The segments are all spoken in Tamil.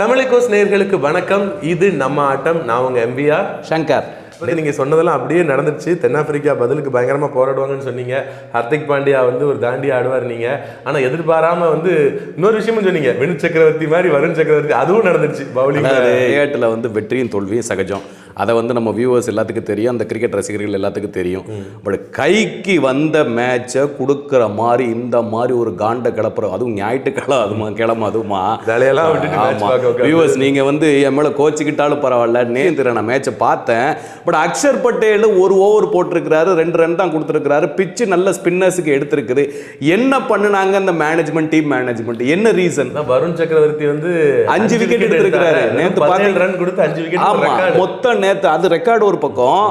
தமிழிகோஸ் நேயர்களுக்கு வணக்கம். இது நம்ம ஆட்டம். நான் உங்க எம்பிஆர் சங்கர். நீங்க சொன்னதெல்லாம் அப்படியே நடந்துச்சு தென்னாப்பிரிக்கா பதிலுக்கு பயங்கரமா போராடுவாங்கன்னு சொன்னீங்க. ஹர்திக் பாண்டியா வந்து ஒரு தாண்டி ஆடுவார் நீங்க. ஆனா எதிர்பாராம வந்து இன்னொரு விஷயமும் சொன்னீங்க. வினு சக்கரவர்த்தி மாதிரி வருண் சக்கரவர்த்தி அதுவும் நடந்துச்சு பவுலிங் விளையாட்டில் வந்து வெற்றியும் தோல்வியும் சகஜம். அதை வந்து நம்ம வியூவர்ஸ் எல்லாத்துக்கும் தெரியும் அந்த கிரிக்கெட் ரசிகர்கள் எல்லாத்துக்கும் தெரியும். பட் கைக்கு வந்த மேட்சை கொடுக்குற மாதிரி இந்த மாதிரி ஒரு காண்ட கிளப்புற அதுவும் ஞாயிற்றுக்கிழமை அதுமா கிழமை உட்கார்ந்து. வியூவர்ஸ் நீங்க வந்து என் மேல கோச்சிக்கிட்டாலும் பரவாயில்ல. நேந்திர நான் மேட்சை பார்த்தேன். பட் அக்ஷர் பட்டேல் ஒரு ஓவர் போட்டிருக்கிறாரு ரெண்டு ரன் தான் கொடுத்துருக்கிறாரு. பிச்சு நல்ல ஸ்பின்னர்ஸுக்கு எடுத்திருக்குது. என்ன பண்ணுனாங்க அந்த மேனேஜ்மெண்ட் டீம் மேனேஜ்மெண்ட் என்ன ரீசன் வருண் சக்கரவர்த்தி வந்து அஞ்சு wicket எடுத்திருக்கிறாரு. நேற்று ரன் கொடுத்து அஞ்சு விக்கெட் மொத்த நேற்று அது ரெக்கார்டு ஒரு பக்கம்.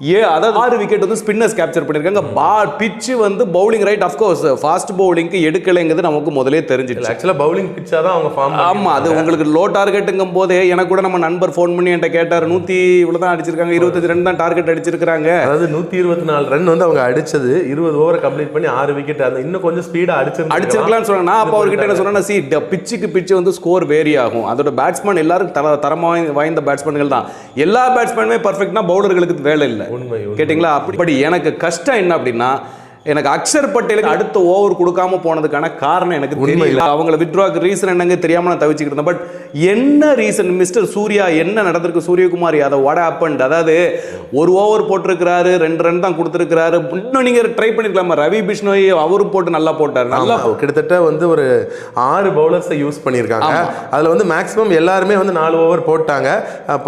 ஏ அதாவது ஆறு விக்கெட் வந்து ஸ்பின்னர்ஸ் கேப்சர் பண்ணிருக்காங்க. பால் பிச்சு வந்து bowling right of course fast பவுலிங்க்கு எடுக்கலைங்கிறது நமக்கு முதலே தெரிஞ்சிடுச்சு. ஆக்சுவலா பவுலிங் பிச்சா தான் அவங்க ஃபார்ம் ஆமா அது உங்களுக்கு லோ டார்கெட்டுங்கும் போதே எனக்கு கூட நம்ம நண்பர் ஃபோன் பண்ணி என்கிட்ட கேட்டார் நூத்தி இவ்வளவு தான் அடிச்சிருக்காங்க இருபத்தஞ்சு ரன் தான் டார்கெட் அடிச்சிருக்காங்க அதாவது நூத்தி இருபத்தி நாலு ரன் வந்து அவங்க அடிச்சது இருபது ஓவர் கம்ப்ளீட் பண்ணி ஆறு விக்கெட் அந்த இன்னும் கொஞ்சம் ஸ்பீடா அடிச்சிருந்தாங்க அடிச்சிருக்கலாம்னு சொன்னேன் நான் அப்போ அவர்கிட்ட என்ன சொன்னேன் சி பிச்சுக்கு பிச்சு வந்து ஸ்கோர் வேரி ஆகும். அதோட பேட்ஸ்மேன் எல்லாரும் தர தரமா வாய்ந்த பேட்ஸ்மேன்கள் தான். எல்லா பேட்ஸ்மேனுமே பர்ஃபெக்ட்னா பவுலர்களுக்கு வேலை இல்லை. கேட்டிங்களா? அப்படி எனக்கு கஷ்டம் என்ன அப்படின்னா எனக்கு அக்ஷர் பட்டேலுக்கு அடுத்த ஓவர் கொடுக்காம போனதுக்கான காரணம் எனக்கு தெரியல. அவங்கள வித்ட்ராக்கு ரீசன் என்னங்க தெரியாம நான் தவிச்சுக்கிட்டு இருந்தேன். பட் என்ன ரீசன் மிஸ்டர் சூர்யா என்ன நடந்திருக்கு? சூரியகுமார் யாதவ் வாட் ஹேப்பன்ட் அதாவது ஒரு ஓவர் போட்டிருக்கிறாரு ரெண்டு ரன் தான் கொடுத்துருக்கிறாரு. இன்னும் நீங்க ட்ரை பண்ணிருக்கலாமா? ரவி பிஷ்ணோய் அவரும் போட்டு நல்லா போட்டார். நல்லா கிட்டத்தட்ட வந்து ஒரு ஆறு பவுலர்ஸை யூஸ் பண்ணியிருக்காங்க. அதுல வந்து மேக்ஸிமம் எல்லாருமே வந்து நாலு ஓவர் போட்டாங்க.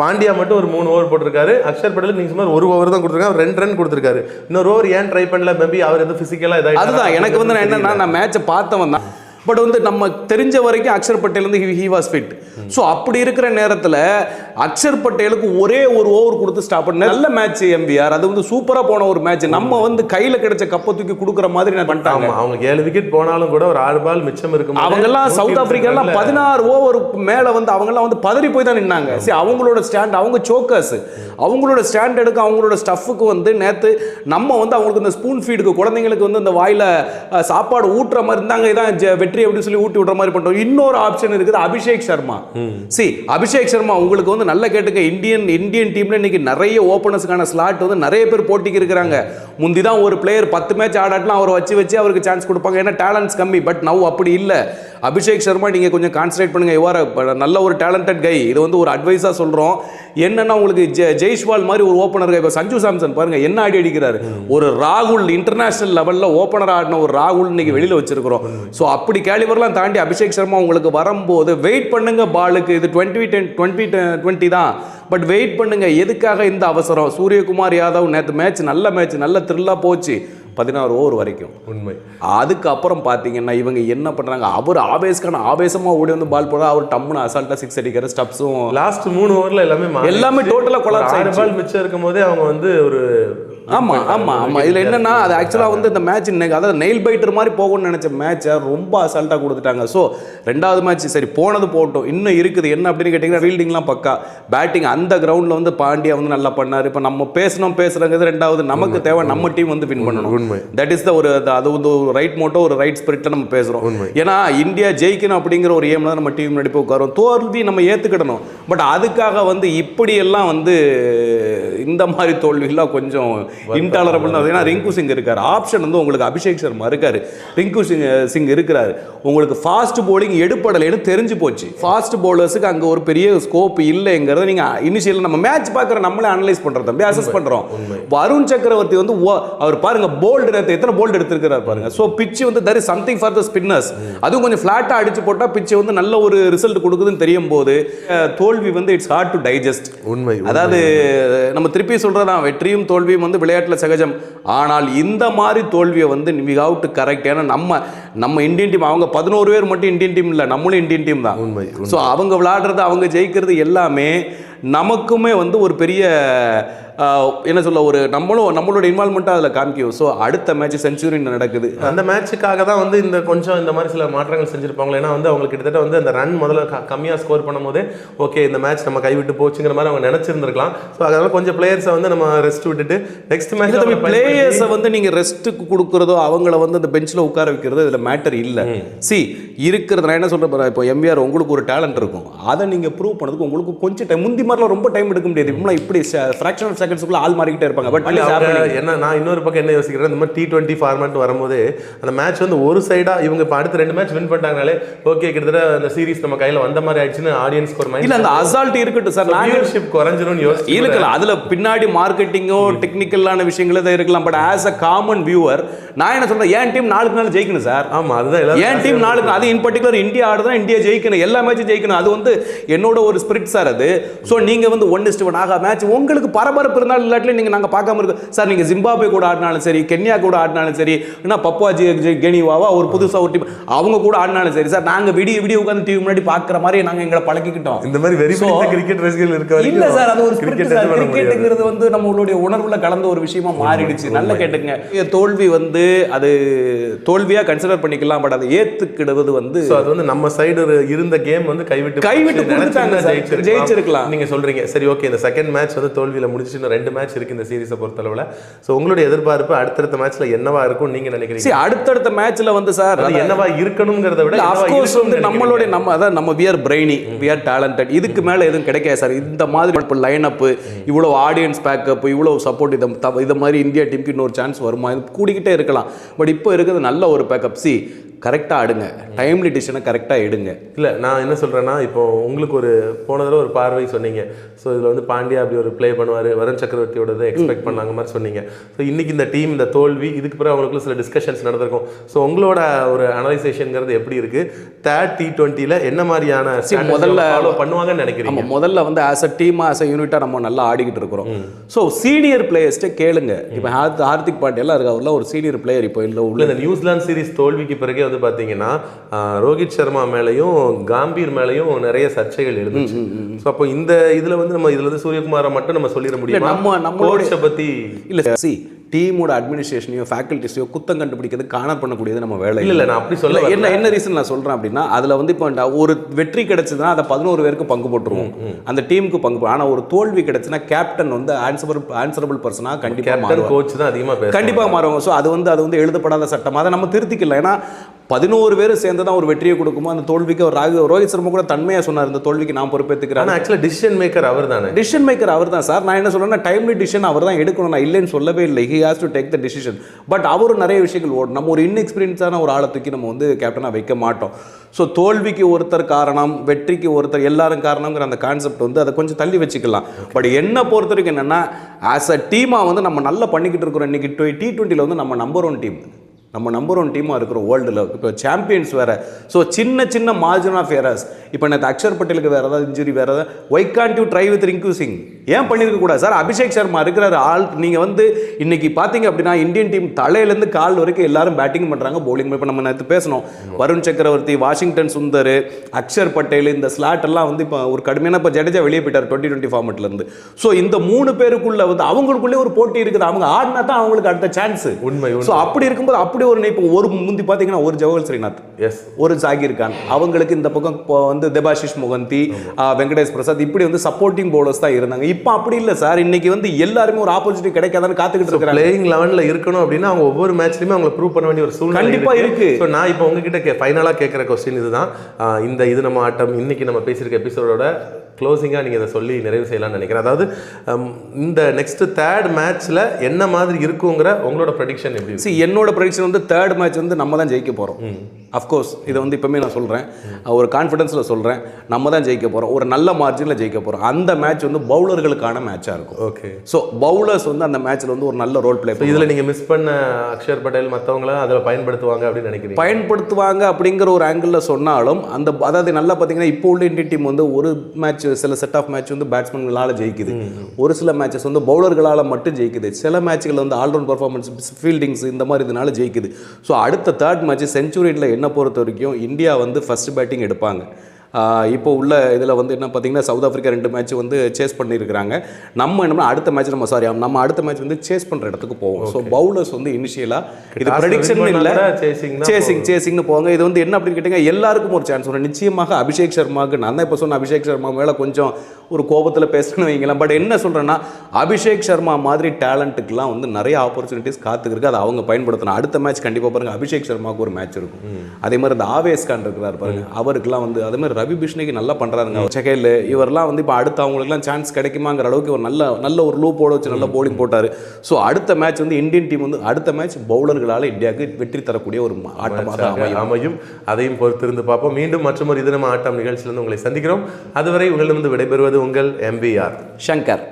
பாண்டியா மட்டும் ஒரு மூணு ஓவர் போட்டிருக்காரு. அக்ஷர் பட்டேல் நீங்க சுமார் ஒரு ஓவர் தான் கொடுத்துருக்காரு. ரெண்டு ரன் கொடுத்துருக்காரு. இன்னொரு ஓவர் ஏன் ட்ரை பண்ணல மேபி அவர் எதுவும் பிசிக்கலா இதாயிட்டாரா? அதுதான் எனக்கு வந்து நான் என்னன்னா நான் மேட்சை பார்த்தவன் தான் பட் வந்து நம்ம தெரிஞ்ச வரைக்கும் அக்ஷர் பட்டேல் வந்து ஹி வாஸ் ஃபிட் ஸோ அப்படி இருக்கிற நேரத்தில் அக்ஷர் பட்டேலுக்கு ஒரே ஒரு ஓவர் கொடுத்து ஸ்டாப் பண்ண நல்ல மேட்ச் எம்பிஆர் அது வந்து சூப்பராக போன ஒரு மேட்ச் நம்ம வந்து கையில் கிடைச்ச கப்பை தூக்கி கொடுக்குற மாதிரி நான் பண்ணிட்டாங்க. அவங்க ஏழு விக்கெட் போனாலும் கூட ஒரு ஆறு பால் மிச்சம் இருக்கும் அவங்கெல்லாம் சவுத் ஆப்பிரிக்காலாம் பதினாறு ஓவர் மேலே வந்து அவங்கெல்லாம் வந்து பதறி போய் தான் நின்னாங்க. சரி அவங்களோட ஸ்டாண்ட் அவங்க சோக்கர்ஸ் அவங்களோட ஸ்டாண்ட் எடுக்க அவங்களோட ஸ்டஃப்புக்கு வந்து நேற்று நம்ம வந்து அவங்களுக்கு இந்த ஸ்பூன் ஃபீடுக்கு குழந்தைங்களுக்கு வந்து இந்த வாயில சாப்பாடு ஊட்டுற மாதிரி இருந்தாங்க. இதான் ஜெ- வெற்றி அப்படின்னு சொல்லி ஊட்டி விடுற மாதிரி பண்ணுறோம் இன்னொரு ஆப்ஷன் இருக்குது அபிஷேக் சர்மா. சி அபிஷேக் சர்மா உங்களுக்கு வந்து நல்ல கேட்டுக்க இந்தியன் இந்தியன் டீம்ல இன்னைக்கு நிறைய ஓப்பனர்ஸ்க்கான ஸ்லாட் வந்து நிறைய பேர் போட்டிக்கு இருக்கிறாங்க. முந்தி தான் ஒரு பிளேயர் பத்து மேட்ச் ஆடாட்டலாம் அவரை வச்சு வச்சு அவருக்கு சான்ஸ் கொடுப்பாங்க. ஏன்னா டேலண்ட்ஸ் கம்மி. பட் நவ் அப்படி இல்லை. அபிஷேக் சர்மா நீங்கள் கொஞ்சம் கான்சன்ட்ரேட் பண்ணுங்கள் இவ்வாறு நல்ல ஒரு டேலண்டட் கை இது வந்து ஒரு அட்வைஸாக சொல்கிறோம் என்னன்னா உங்களுக்கு ஜெ- ஜெய்ஷ்வால் மாதிரி ஒரு ஓப்பனர் இப்போ சஞ்சு சாம்சன் பாருங்கள் என்ன ஆடி அடிக்கிறாரு? ஒரு ராகுல் இன்டர்நேஷனல் லெவலில் ஓப்பனர் ஆடின ஒரு ராகுல் இன்னைக்கு வெளியில் வச்சிருக்கிறோம். ஸோ அப்படி கேலிவர்லாம் தாண்டி அபிஷேக் சர்மா உங்களுக்கு வரும்போது வெயிட் பண்ணுங்க பாலுக்கு. இது டுவெண்ட்டி டென் டுவெண்ட்டி டுவெண்ட்டி தான். பட் வெயிட் பண்ணுங்க. எதுக்காக இந்த அவசரம்? சூரியகுமார் யாதவ் நேற்று மேட்ச் நல்ல மேட்ச் நல்ல த்ரில்லாக போச்சு. பதினாறு ஓவர் வரைக்கும். உண்மை. அதுக்கப்புறம் பார்த்தீங்கன்னா இவங்க என்ன பண்ணுறாங்க அவர் ஆவேஸ்க்கான ஆவேசமாக ஓடி வந்து பால் போட அவர் டம்முன்னு அசால்ட்டாக சிக்ஸ் அடிக்கிற ஸ்டப்ஸும் லாஸ்ட் மூணு ஓவர்ல எல்லாமே. எல்லாமே டோட்டலாக கொலாப்ஸ் ஆறு பால் மிச்சம் இருக்கும் போதே அவங்க வந்து ஒரு ஆமா ஆமா ஆமா. இதுல என்னன்னா அது ஆக்சுவலாக வந்து இந்த மேட்ச் அதாவது நெயில் பைட்டர் மாதிரி போகும்னு நினைச்ச மேட்சை ரொம்ப அசால்ட்டாக கொடுத்துட்டாங்க. ஸோ ரெண்டாவது மேட்ச் சரி போனது போகட்டும் இன்னும் இருக்குது. என்ன அப்படின்னு கேட்டிங்கன்னா ஃபீல்டிங்லாம் பக்கா. பேட்டிங் அந்த கிரவுண்டில் வந்து பாண்டியா வந்து நல்லா பண்ணார். இப்போ நம்ம பேசணும் பேசுறங்கிறது ரெண்டாவது நமக்கு தேவை. நம்ம டீம் வந்து வின் பண்ணணும். உண்மை. தட் இஸ் த ஒரு அது வந்து ஒரு ரைட் மோட்டோ ஒரு ரைட் ஸ்பிரிட்டில் நம்ம பேசுகிறோம் ஏன்னா இந்தியா ஜெயிக்கணும் அப்படிங்கிற ஒரு ஏம்ல தான் நம்ம டீம் போய் உட்காரோம் தோல்வி நம்ம ஏற்றுக்கிடணும் பட் அதுக்காக வந்து இப்படியெல்லாம் வந்து இந்த மாதிரி தோல்விகள்லாம் கொஞ்சம் இன்டாலரபிள் ஏன்னா ரிங்கு சிங் இருக்கார். ஆப்ஷன் வந்து உங்களுக்கு அபிஷேக் சர்மா இருக்காரு. ரிங்கு சிங் சிங் இருக்கிறாரு. உங்களுக்கு ஃபாஸ்ட் bowling எடுப்படலைன்னு தெரிஞ்சு போச்சு. ஃபாஸ்ட் பவுலர்ஸுக்கு அங்கே ஒரு பெரிய ஸ்கோப் இல்லைங்கிறத நீங்கள் இனிஷியல் நம்ம மேட்ச் பார்க்குற நம்மளே அனலைஸ் பண்ணுறோம் தம்பி அசஸ் பண்ணுறோம் வருண் சக்கரவர்த்தி வந்து அவர் பாருங்க போல்டு நேரத்தை எத்தனை போல்டு எடுத்திருக்கிறார் பாருங்க. ஸோ பிச்சு வந்து there is something for the spinners அதுவும் கொஞ்சம் ஃப்ளாட்டாக அடிச்சு போட்டால் பிச்சு வந்து நல்ல ஒரு ரிசல்ட் கொடுக்குதுன்னு தெரியும் போது தோல்வி வந்து இட்ஸ் ஹார்ட் டு டைஜஸ்ட் உண்மை அதாவது நம்ம திருப்பி சொல்றதான் வெற்றியும் தோல்வியும் வந்து விளையாட்டுல சகஜம். ஆனால் இந்த மாதிரி தோல்வியை வந்து வி ஹவ் டு கரெக்ட் ஏன்னா நம்ம நம்ம இந்தியன் டீம் அவங்க பதினோரு பேர் மட்டும் இந்தியன் டீம் இல்லை. நம்மளும் இந்தியன் டீம் தான். உண்மை, ஸோ அவங்க விளையாடுறது அவங்க ஜெயிக்கிறது எல்லாமே நமக்குமே வந்து ஒரு பெரிய என்ன சொல்ல ஒரு நம்மளும் நம்மளோட இன்வால்மெண்ட்டாக அதில் காமிக்கும். ஸோ அடுத்த மேட்ச் செஞ்சுரி நடக்குது. அந்த மேட்சுக்காக தான் வந்து இந்த கொஞ்சம் இந்த மாதிரி சில மாற்றங்கள் செஞ்சிருப்பாங்களே ஏன்னா வந்து அவங்க கிட்டத்தட்ட வந்து அந்த ரன் முதல்ல க- கம்மியா ஸ்கோர் பண்ணும்போதே ஓகே இந்த மேட்ச் நம்ம கைவிட்டு போச்சுங்கிற மாதிரி அவங்க நினைச்சிருந்திருக்கலாம். ஸோ அதனால கொஞ்சம் பிளேயர்ஸை வந்து நம்ம ரெஸ்ட் விட்டுட்டு நெக்ஸ்ட் மேட்ச் பிளேயர்ஸை வந்து நீங்க ரெஸ்ட்டுக்கு கொடுக்குறதோ அவங்கள வந்து அந்த பெஞ்சில் உட்கார வைக்கிறதோ இதுல மேட்டர் இல்ல. சி இருக்கிறது நான் என்ன சொல்றேன் பாரு, இப்போ எம்விஆர் உங்களுக்கு ஒரு டேலண்ட் இருக்கும். அதை நீங்க ப்ரூவ் பண்ணதுக்கு உங்களுக்கு கொஞ்சம் டைம் முந்தி மாதிரிலாம் ரொம்ப டைம் எடுக்க முடியாது. இப்படி ஃபிராக்ஷன் ஆஃப் செகண்ட்ஸ்க்குள்ள ஆள் மாறிக்கிட்டே இருப்பாங்க. பட் என்ன நான் இன்னொரு பக்கம் என்ன யோசிக்கிறேன் இந்த மாதிரி டி டுவெண்ட்டி ஃபார்மேட் வரும்போது அந்த மேட்ச் வந்து ஒரு சைடா இவங்க இப்போ அடுத்த ரெண்டு மேட்ச் வின் பண்ணிட்டாங்கனாலே ஓகே கிட்டத்தட்ட அந்த சீரிஸ் நம்ம கையில வந்த மாதிரி ஆயிடுச்சுன்னு ஆடியன்ஸ்க்கு ஒரு இல்ல மைண்ட் அந்த அசால்ட் இருக்கட்டும் சார். வியூவர்ஷிப் குறைஞ்சிரும்னு யோசிச்சு இருக்கலாம் அதுல பின்னாடி மார்க்கெட்டிங்கோ டெக்னிக்கலான விஷயங்களே தான் இருக்கலாம். But as a common viewer நான் என்ன சொல்றேன் என் டீம் நாளுக்கு நாள் ஜெயிக்கணும் சார்? ஆமா அதுதான் என் டீம் நாளுக்கு அது இன் பர்டிகுலர் இந்தியா ஆடுதான் இந்தியா ஜெயிக்கணும். எல்லா மேட்சும் ஜெயிக்கணும். அது வந்து என்னோட ஒரு ஸ்பிரிட் சார் அது. ஸோ நீங்க வந்து ஒன் இஸ்ட் ஒன் ஆகா மேட்ச் உங்களுக்கு பரபரப்பு இருந்தாலும் இல்லாட்டிலும் நீங்க நாங்க பார்க்காம இருக்கோம். சார் நீங்க ஜிம்பாப்வே கூட ஆடினாலும் சரி கென்யா கூட ஆடினாலும் சரி என்ன பப்புவா ஜி கெனிவாவா ஒரு புதுசா ஒரு டீம் அவங்க கூட ஆடினாலும் சரி சார் நாங்க விடிய விடிய உட்காந்து டிவி முன்னாடி பார்க்குற மாதிரி நாங்க எங்களை பழக்கிக்கிட்டோம். இந்த மாதிரி வெரி கிரிக்கெட் ரசிகர்கள் இருக்க இல்ல சார் அது ஒரு. கிரிக்கெட்டுங்கிறது வந்து நம்மளுடைய உணர்வுல கலந்த ஒரு விஷயமா மாறிடுச்சு. நல்ல கேட்டுங்க தோல்வி வந்து அது தோல்வியா கன்சிடர் பண்ணிக்கலாம் பட் அதை ஏத்துக்கிடுவது வந்து அது வந்து நம்ம சைடு இருந்த கேம் வந்து கைவிட்டு கைவிட்டு. ஜெயிச்சிருக்கலாம். நீங்க சொல்றீங்க. சரி ஓகே இந்த செகண்ட் மேட்ச் வந்து தோல்வியில முடிஞ்சுச்சு இன்னும் ரெண்டு மேட்ச் இருக்கு இந்த சீரிஸை பொறுத்தளவுல. சோ உங்களுடைய எதிர்பார்ப்பு அடுத்தடுத்த மேட்ச்ல என்னவா இருக்கும் நீங்க நினைக்கிறீங்க? அடுத்தடுத்த மேட்ச்ல வந்து சார் அது என்னவா இருக்கணுங்கிறத விட அஃப்கோர்ஸ் வந்து? நம்மளுடைய நம்ம அதான் நம்ம விஆர் பிரெய்னி விஆர் டேலண்டட் இதுக்கு மேல எதுவும் கிடைக்காது சார். இந்த மாதிரி இப்போ லைன் அப் இவ்வளோ ஆடியன்ஸ் பேக்கப் இவ்வளோ சப்போர்ட் இதை இதை மாதிரி இந்தியா டீமுக்கு இன்னொரு சான்ஸ் வருமா? இது கூடிக்கிட்டே இருக்கலாம். பட் இப்போ இருக்கிறது நல்ல ஒரு பேக்கப் சி கரெக்டாக ஆடுங்க. டைம்லி டிசிஷனை கரெக்டாக எடுங்க. இல்ல நான் என்ன சொல்றேன்னா இப்போ உங்களுக்கு ஒரு போன தடவை ஒரு பார்வை சொன்னீங்க. ஸோ இதுல வந்து பாண்டியா அப்படி ஒரு ப்ளே பண்ணுவாரு வருண் சக்கரவர்த்தியோட எக்ஸ்பெக்ட் பண்ணாங்க மாதிரி சொன்னீங்க. ஸோ இன்னைக்கு இந்த டீம் இந்த தோல்வி இதுக்கு பிறகு அவங்களுக்குள்ள சில டிஸ்கஷன்ஸ் நடந்திருக்கும். ஸோ உங்களோட ஒரு அனலைசேஷன்ங்கிறது எப்படி இருக்கு? தேர்ட் டி டுவெண்ட்டில என்ன மாதிரியான முதல்ல- ஃபாலோ பண்ணுவாங்கன்னு நினைக்கிறீங்க? நம்ம முதல்ல வந்து ஆஸ் அ டீமா ஆஸ் அ யூனிட்டா நம்ம நல்லா ஆடிக்கிட்டு இருக்கிறோம். ஸோ சீனியர் பிளேயர்ஸ்ட்டே கேளுங்க. இப்போ ஹார்திக் பாண்டியெல்லாம் இருக்கு ஒரு சீனியர் பிளேயர் இப்போ இல்லை உள்ள. உள்ள இந்த நியூசிலாந்து சீரிஸ் தோல்விக்கு பிறகே வந்து பாத்தீங்கன்னா ஆஹ், ரோஹித் சர்மா மேலயும் காம்பீர் மேலயும் நிறைய சர்ச்சைகள் எழுந்துச்சு. ஸோ அப்போ இந்த இதுல வந்து நம்ம இதுல வந்து சூரியகுமாரை மட்டும் நம்ம சொல்லிட முடியுமா? நம்ம- கோச்சை பத்தி இல்ல சி டீமோட அட்மினிஸ்ட்ரேஷனையோ ஃபேக்கல்ட்டிஸையோ குத்தம் கண்டுபிடிக்கிறது காணர் பண்ணக்கூடியது நம்ம வேலை இல்ல நான் அப்படி சொல்ல என்ன என்ன ரீசன் நான் சொல்றேன் அப்படின்னா அதுல வந்து இப்போ ஒரு வெற்றி கிடைச்சதுன்னா அதை பதினோரு பேருக்கு பங்கு போட்டுருவோம். அந்த டீமுக்கு பங்கு போ- ஆனா ஒரு தோல்வி கிடைச்சுன்னா கேப்டன் வந்து ஆன்சரபிள் ஆன்சரபிள் பர்சனா கண்டிப்பா கேப்டன் மாறுவார். கோச் தான் அதிகமா பேசுறாங்க கண்டிப்பாக மாறுவாங்க. ஸோ அது வந்து அது வந்து எழுதப்படாத சட்டம். அதை நம்ம திருத்திக்கலாம் ஏன்னா பதினோரு பேர் சேர்ந்து தான் ஒரு வெற்றியை கொடுக்குமோ? அந்த தோல்விக்கு ஒரு ராகு ரோஹித் சர்மா கூட தன்மையா சொன்னார் இந்த தோல்விக்கு நான் பொறுப்பேற்றுக்கிறேன் ஆனா ஆக்சுவலா டிசிஷன் மேக்கர் அவர் தானே டிசிஷன் மேக்கர் அவர் தான் சார். நான் என்ன சொல்றேன்னா டைம்லி டிசிஷன் அவர் தான் எடுக்கணும். நான் இல்லைன்னு சொல்லவே இல்லை. He has to take the decision but அவரும் நிறைய விஷயங்கள் ஓடும் நம்ம ஒரு இன்எக்ஸ்பீரியன்ஸான ஒரு ஆளை தூக்கி நம்ம வந்து கேப்டனாக வைக்க மாட்டோம். ஸோ தோல்விக்கு ஒருத்தர் காரணம் வெற்றிக்கு ஒருத்தர் எல்லாரும் காரணங்கிற அந்த கான்செப்ட் வந்து அதை கொஞ்சம் தள்ளி வச்சுக்கலாம். பட் என்ன பொறுத்த வரைக்கும் என்னன்னா ஆஸ் அ டீமாக வந்து நம்ம நல்லா பண்ணிக்கிட்டு இருக்கிறோம். இன்னைக்கு டி டுவெண்ட்டியில் வந்து நம்ம நம்பர் ஒன் டீம் நம்ம நம்பர் ஒன் டீமாக இருக்கிற வேர்ல்டில் இப்போ சாம்பியன்ஸ் வேறு. ஸோ சின்ன சின்ன மார்ஜின் ஆஃப் ஏரர்ஸ் இப்போ நேற்று அக்ஷர் பட்டேலுக்கு வேறு ஏதாவது இன்ஜுரி வேறு ஏதாவது why can't you try with Rinku Singh ஏன் பண்ணியிருக்க கூடாது? சார் அபிஷேக் சர்மா இருக்கிறாரு. ஆள் நீங்கள் வந்து இன்னைக்கு பார்த்தீங்க அப்படின்னா இந்தியன் டீம் தலையிலேருந்து கால் வரைக்கும் எல்லாரும் பேட்டிங் பண்ணுறாங்க bowling. இப்போ நம்ம நேற்று பேசணும் வருண் சக்கரவர்த்தி வாஷிங்டன் சுந்தர் அக்ஷர் பட்டேல் இந்த ஸ்லாட் எல்லாம் வந்து இப்போ ஒரு கடுமையான இப்போ ஜடேஜா வெளியே போயிட்டார் டுவெண்ட்டி டுவெண்ட்டி ஃபார்மெட்லேருந்து ஸோ இந்த மூணு பேருக்குள்ள வந்து அவங்களுக்குள்ளே ஒரு போட்டி இருக்குது. அவங்க ஆடினா தான் அவங்களுக்கு அடுத்த சான்ஸ் உண்மை ஸோ அப்படி இருக்கும்போது அப்படி ஒரு இப்போ ஒரு முந்தி பார்த்தீங்கன்னா ஒரு ஜவஹர் ஸ்ரீநாத் எஸ் ஒரு ஜாகிர் கான். அவங்களுக்கு இந்த பக்கம் இப்போ வந்து தேபாஷிஷ் முகந்தி வெங்கடேஷ் பிரசாத் இப்படி வந்து சப்போர்ட்டிங் பவுலர்ஸ் தான் இருந்தாங்க. இப்போ அப்படி இல்லை சார். இன்னைக்கு வந்து எல்லாருமே ஒரு ஆப்பர்ச்சுனிட்டி கிடைக்காதான்னு காத்துக்கிட்டு இருக்கிறாங்க. பிளேயிங் லெவன்ல இருக்கணும் அப்படின்னா அவங்க ஒவ்வொரு மேட்ச்லயுமே அவங்களை ப்ரூவ் பண்ண வேண்டிய ஒரு சூழ்நிலை கண்டிப்பா இருக்கு. ஸோ நான் இப்போ உங்ககிட்ட கே ஃபைனலாக கேட்குற கொஸ்டின் இதுதான். இந்த இது நம்ம ஆட்டம் இன்னைக்கு நம்ம பேசியிருக்க எபிசோடோட க்ளோசிங்காக நீங்கள் இதை சொல்லி நிறைவு செய்யலாம்னு நினைக்கிறேன். அதாவது இந்த நெக்ஸ்ட் தேர்ட் மேட்ச்ல என்ன மாதிரி இருக்குங்கிற உங்களோட ப்ரெடிக்ஷன் எப்படி? See, என்னோட ப்ரெடிக்ஷன் வந்து தேர்ட் மேட்ச் வந்து நம்ம தான் ஜெயிக்க போகிறோம் அஃப்கோர்ஸ் இதை வந்து இப்போமே நான் சொல்கிறேன் ஒரு கான்ஃபிடன்ஸில் சொல்கிறேன் நம்ம தான் ஜெயிக்க போகிறோம் ஒரு நல்ல மார்ஜினில் ஜெயிக்க போகிறோம் அந்த மேட்ச் வந்து பவுலர்களுக்கான மேட்சாக இருக்கும். ஓகே ஸோ பவுலர்ஸ் வந்து அந்த மேட்ச்சில் வந்து ஒரு நல்ல ரோல் ப்ளே இதில் நீங்கள் மிஸ் பண்ண அக்ஷர் பட்டேல் மற்றவங்கள அதில் பயன்படுத்துவாங்க அப்படின்னு நினைக்கிறீங்க? பயன்படுத்துவாங்க அப்படிங்கிற ஒரு ஆங்கிளில் சொன்னாலும் அந்த அதாவது நல்லா பார்த்தீங்கன்னா இப்போ உள்ள இந்தியன் டீம் வந்து ஒரு மேட்ச் சில செட் ஆஃப் மேட்ச் வந்து பேட்ஸ்மேன்களால் ஜெயிக்குது. ஒரு சில மேட்சஸ் வந்து பவுலர்களால் மட்டும் ஜெயிக்குது. சில மேட்ச்கள் வந்து ஆல்ரவுண்ட் பர்ஃபார்மன்ஸ் ஃபீல்டிங்ஸ் இந்த மாதிரி இதனால ஜெயிக்குது. ஸோ அடுத்த தேர்ட் மேட்ச் செஞ்சுரியில் என்னை பொறுத்த வரைக்கும் இந்தியா வந்து ஃபஸ்ட் பேட்டிங் எடுப்பாங்க. இப்போ உள்ள இதில் வந்து என்ன பார்த்தீங்கன்னா சவுத் ஆஃப்ரிக்கா ரெண்டு மேட்ச் வந்து சேஸ் பண்ணியிருக்கிறாங்க. நம்ம என்னன்னா அடுத்த மேட்ச் நம்ம சாரி நம்ம அடுத்த மேட்ச் வந்து சேஸ் பண்ணுற இடத்துக்கு போவோம். ஸோ பவுலர்ஸ் வந்து இனிஷியலாக இது ப்ரெடிக்ஷன் இல்லை. சேசிங் சேசிங்னு போவாங்க. இது வந்து என்ன அப்படின்னு கேட்டிங்க எல்லாருக்கும் ஒரு சான்ஸ் வரும் நிச்சயமாக அபிஷேக் சர்மாவுக்கு நான் தான் இப்போ சொன்ன அபிஷேக் சர்மா மேலே கொஞ்சம் ஒரு கோபத்தில் பேசணும்னு வைங்களேன். பட் என்ன சொல்கிறேன்னா அபிஷேக் சர்மா மாதிரி டேலண்ட்டுக்கெலாம் வந்து நிறைய ஆப்பர்ச்சுனிட்டிஸ் காத்துக்கிருக்கு. அதை அவங்க பயன்படுத்தணும். அடுத்த மேட்ச் கண்டிப்பாக பாருங்க அபிஷேக் சர்மாவுக்கு ஒரு மேட்ச் இருக்கும். அதே மாதிரி இந்த ஆவேஸ் கான் இருக்கிறார் பாருங்க. அவருக்குலாம் வந்து அதே மாதிரி ரவி பிஷ்ணைக்கு நல்லா பண்ணுறாருங்க செகையில் இவரெல்லாம் வந்து இப்போ அடுத்து அவங்களுக்குலாம் சான்ஸ் கிடைக்குமாங்கிற அளவுக்கு ஒரு நல்ல நல்ல ஒரு லூ போட வச்சு நல்ல போலிங் போட்டார். ஸோ அடுத்த மேட்ச் வந்து இந்தியன் டீம் வந்து அடுத்த மேட்ச் பவுலர்களால் இந்தியாவுக்கு வெற்றி தரக்கூடிய ஒரு ஆட்டமாக அமையும். அதையும் பொறுத்திருந்து பார்ப்போம். மீண்டும் மற்றொரு இது ஆட்டம் நிகழ்ச்சியிலிருந்து உங்களை சந்திக்கிறோம். அதுவரை உங்களிடமிருந்து விடைபெறுவது உங்கள் எம்பிஆர் சங்கர்.